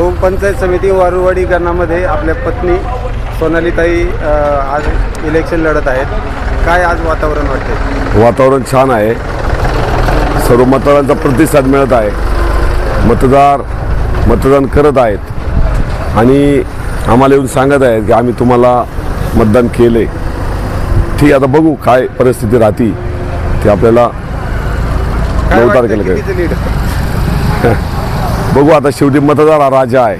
भाऊ पंचायत समिती वारुवाडी गणामध्ये आपल्या पत्नी सोनालीताई अ, आज इलेक्शन लढत आहेत. काय आज वातावरण वाटतंय? वातावरण छान आहे. सर्व मतदारांचा प्रतिसाद मिळत आहे. मतदार मतदान करत आहेत. आणि आम्हाला येऊन सांगत आहेत की आम्ही तुम्हाला मतदान केले ठीक आता बघू काय परिस्थिती राहती. ते आपल्याला काय नऊ वाटतं तारखेला कळेल. कितीचं लीड बघू आता शेवटी मतदार हा राजा आहे.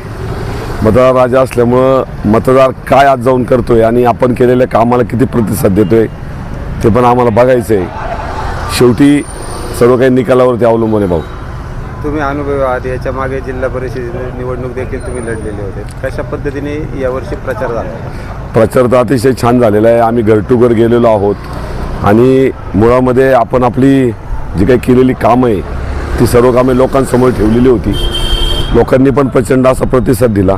मतदार राजा असल्यामुळं मतदार काय आज जाऊन करतोय आणि आपण केलेल्या कामाला किती प्रतिसाद देतोय ते पण आम्हाला बघायचं आहे शेवटी सर्व काही निकालावरती अवलंबून आहे भाऊ. तुम्ही अनुभवी आहात याच्या मागे जिल्हा परिषद निवडणूक देखील तुम्ही लढलेले होते. कशा पद्धतीने यावर्षी प्रचार झाला? प्रचार तर अतिशय छान झालेला आहे. आम्ही घर टू घर गेलेलो आहोत. आणि मुळामध्ये आपण आपली जी काही केलेली कामं आहे ती सर्व कामे लोकांसमोर ठेवलेली होती. लोकांनी पण प्रचंड असा प्रतिसाद दिला.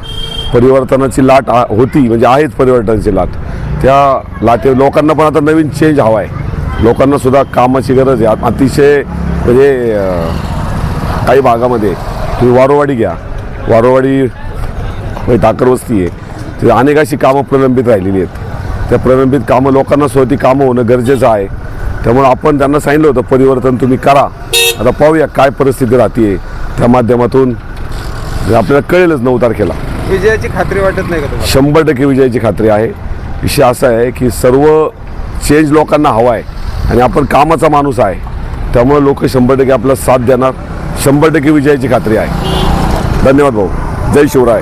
परिवर्तनाची लाट आ- होती म्हणजे आहेच परिवर्तनाची लाट. त्या लाटे लोकांना पण आता नवीन चेंज हवा आहे लोकांनासुद्धा कामाची गरज आहे. अतिशय म्हणजे काही भागामध्ये तुम्ही वारोवाडी घ्या. वारोवाडी म्हणजे आहे. तिथे अनेक अशी कामं प्रलंबित राहिलेली आहेत. त्या प्रलंबित कामं लोकांना स्वतः कामं होणं गरजेचं आहे. त्यामुळे आपण त्यांना सांगितलं होतं परिवर्तन तुम्ही करा. आता पाहूया काय परिस्थिती राहते त्या माध्यमातून आपल्याला कळेलच नऊ तारखेला. विजयाची खात्री वाटत नाही का तुम्हाला? शंभर टक्के विजयाची खात्री आहे. विषय असा आहे की सर्व चेंज लोकांना हवा आहे आणि आपण कामाचा माणूस आहे. त्यामुळे लोक शंभर टक्के आपला साथ देणार. शंभर टक्के विजयाची खात्री आहे. धन्यवाद भाऊ. जय शिवराय.